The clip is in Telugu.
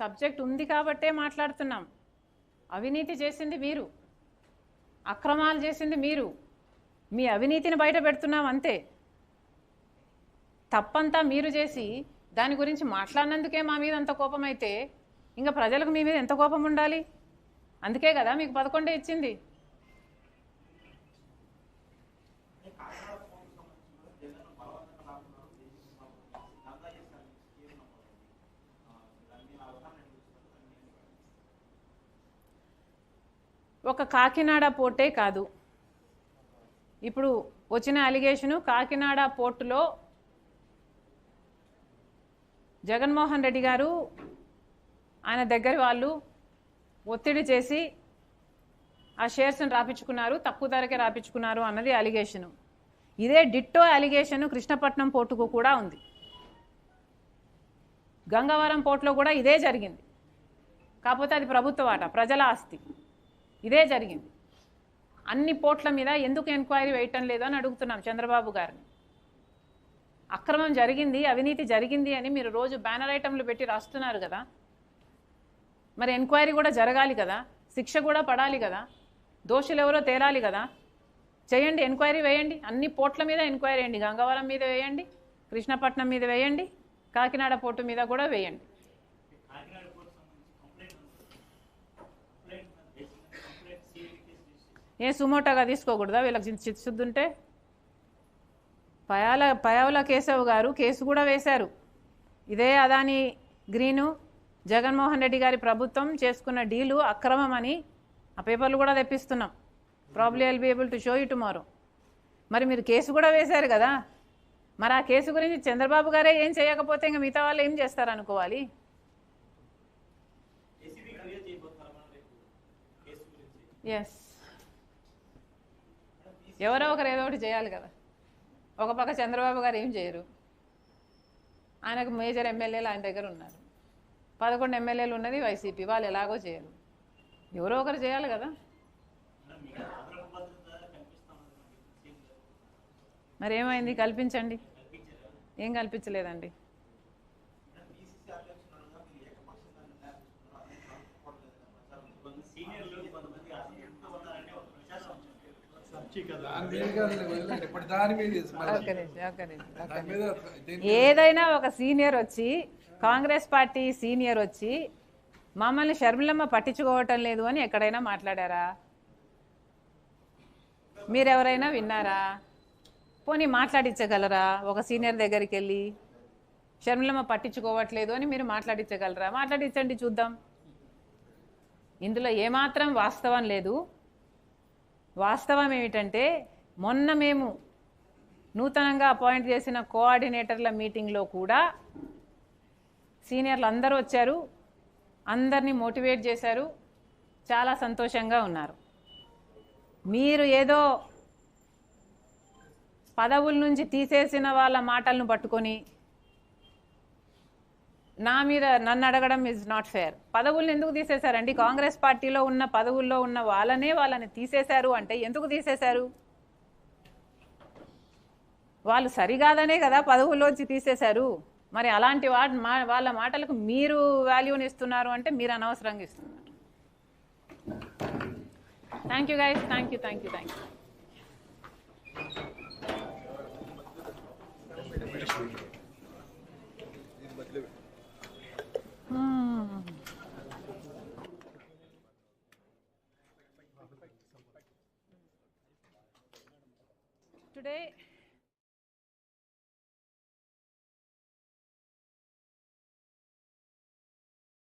సబ్జెక్ట్ ఉంది కాబట్టే మాట్లాడుతున్నాం. అవినీతి చేసింది మీరు. అక్రమాలు చేసింది మీరు. మీ అవినీతిని బయట పెడుతున్నాం అంతే. తప్పంతా మీరు చేసి దాని గురించి మాట్లాడినందుకే మా మీద అంత కోపం అయితే ఇంకా ప్రజలకు మీ మీద ఎంత కోపం ఉండాలి? అందుకే కదా మీకు పదకొండే ఇచ్చింది. ఒక కాకినాడ పోర్టే కాదు. ఇప్పుడు వచ్చిన అలిగేషను కాకినాడ పోర్టులో జగన్మోహన్ రెడ్డి గారు ఆయన దగ్గర వాళ్ళు ఒత్తిడి చేసి ఆ షేర్స్ని రాపించుకున్నారు తక్కువ ధరకే రాపించుకున్నారు అన్నది అలిగేషను. ఇదే డిట్టో అలిగేషన్ కృష్ణపట్నం పోర్టుకు కూడా ఉంది. గంగవరం పోర్టులో కూడా ఇదే జరిగింది. కాకపోతే అది ప్రభుత్వ వాట ప్రజల ఆస్తి. ఇదే జరిగింది. అన్ని పోర్ట్ల మీద ఎందుకు ఎంక్వైరీ వేయటం లేదు అని అడుగుతున్నాం చంద్రబాబు గారిని. అక్రమం జరిగింది అవినీతి జరిగింది అని మీరు రోజు బ్యానర్ ఐటమ్లు పెట్టి రాస్తున్నారు కదా. మరి ఎంక్వైరీ కూడా జరగాలి కదా శిక్ష కూడా పడాలి కదా దోషులు ఎవరో తేలాలి కదా. చేయండి ఎంక్వైరీ వేయండి అన్ని పోర్ట్ల మీద ఎంక్వైరీ వేయండి గంగవరం మీద వేయండి కృష్ణపట్నం మీద వేయండి కాకినాడ పోర్టు మీద కూడా వేయండి కాకినాడ పోర్టు సంబంధించి కంప్లైంట్ ఉంది complaint complaint CID case register ఏ సుమోటోగా తీసుకోకూడదా? వీళ్ళకి చిత్తశుద్ధి ఉంటే. పయాల పయావుల కేశవ్ గారు కేసు కూడా వేశారు. ఇదే అదాని గ్రీను జగన్మోహన్ రెడ్డి గారి ప్రభుత్వం చేసుకున్న డీలు అక్రమం అని ఆ పేపర్లు కూడా తెప్పిస్తున్నాం. Probably I'll be able to show you tomorrow మరి మీరు కేసు కూడా వేశారు కదా? మరి ఆ కేసు గురించి చంద్రబాబు గారే ఏం చేయకపోతే ఇంకా మిగతా వాళ్ళు ఏం చేస్తారు అనుకోవాలి ఎవరో ఒకరు ఏదో ఒకటి చేయాలి కదా. ఒక పక్క చంద్రబాబు గారు ఏం చేయరు. ఆయనకు మేజర్ ఎమ్మెల్యేలు ఆయన దగ్గర ఉన్నారు. పదకొండు ఎమ్మెల్యేలు ఉన్నది వైసీపీ వాళ్ళు ఎలాగో చేయరు. ఎవరో ఒకరు చేయాలి కదా. మరేమైంది? మరి ఏమైంది కల్పించండి. ఏం కల్పించలేదండి కొంత సీనియర్లు కొంతమంది అసలు ఉన్నారంటే ఒక ప్రశాసనం దాని మీద కాదు, వదిలేండి. ఇప్పుడు దాని మీద ఇది మళ్ళీ. ఒక్క నిమిషం, ఒక్క నిమిషం, ఒక్క దాని నిమిషం. మీద దీని ఏదైనా ఒక సీనియర్ వచ్చి కాంగ్రెస్ పార్టీ సీనియర్ వచ్చి మమ్మల్ని షర్మిలమ్మ పట్టించుకోవటం లేదు అని ఎక్కడైనా మాట్లాడారా? మీరెవరైనా విన్నారా? పోనీ మాట్లాడించగలరా? ఒక సీనియర్ దగ్గరికి వెళ్ళి షర్మిలమ్మ పట్టించుకోవట్లేదు అని మీరు మాట్లాడించగలరా? మాట్లాడించండి చూద్దాం. ఇందులో ఏమాత్రం వాస్తవం లేదు. వాస్తవం ఏమిటంటే మొన్న మేము నూతనంగా అపాయింట్ చేసిన కోఆర్డినేటర్ల మీటింగ్లో కూడా సీనియర్లు అందరూ వచ్చారు అందరినీ మోటివేట్ చేశారు చాలా సంతోషంగా ఉన్నారు. మీరు ఏదో పదవుల నుంచి తీసేసిన వాళ్ళ మాటలను పట్టుకొని నా మీద నన్ను అడగడం ఇస్ నాట్ ఫేర్ పదవులను ఎందుకు తీసేశారండి? కాంగ్రెస్ పార్టీలో ఉన్న పదవుల్లో ఉన్న వాళ్ళనే వాళ్ళని తీసేశారు అంటే ఎందుకు తీసేశారు? వాళ్ళు సరికాదనే కదా పదవుల్లోంచి తీసేశారు. మరి అలాంటి వా మా- వాళ్ళ మాటలకు మీరు వాల్యూని ఇస్తున్నారు అంటే మీరు అనవసరంగా ఇస్తున్నారు. Thank you guys thank you thank you thank you Allez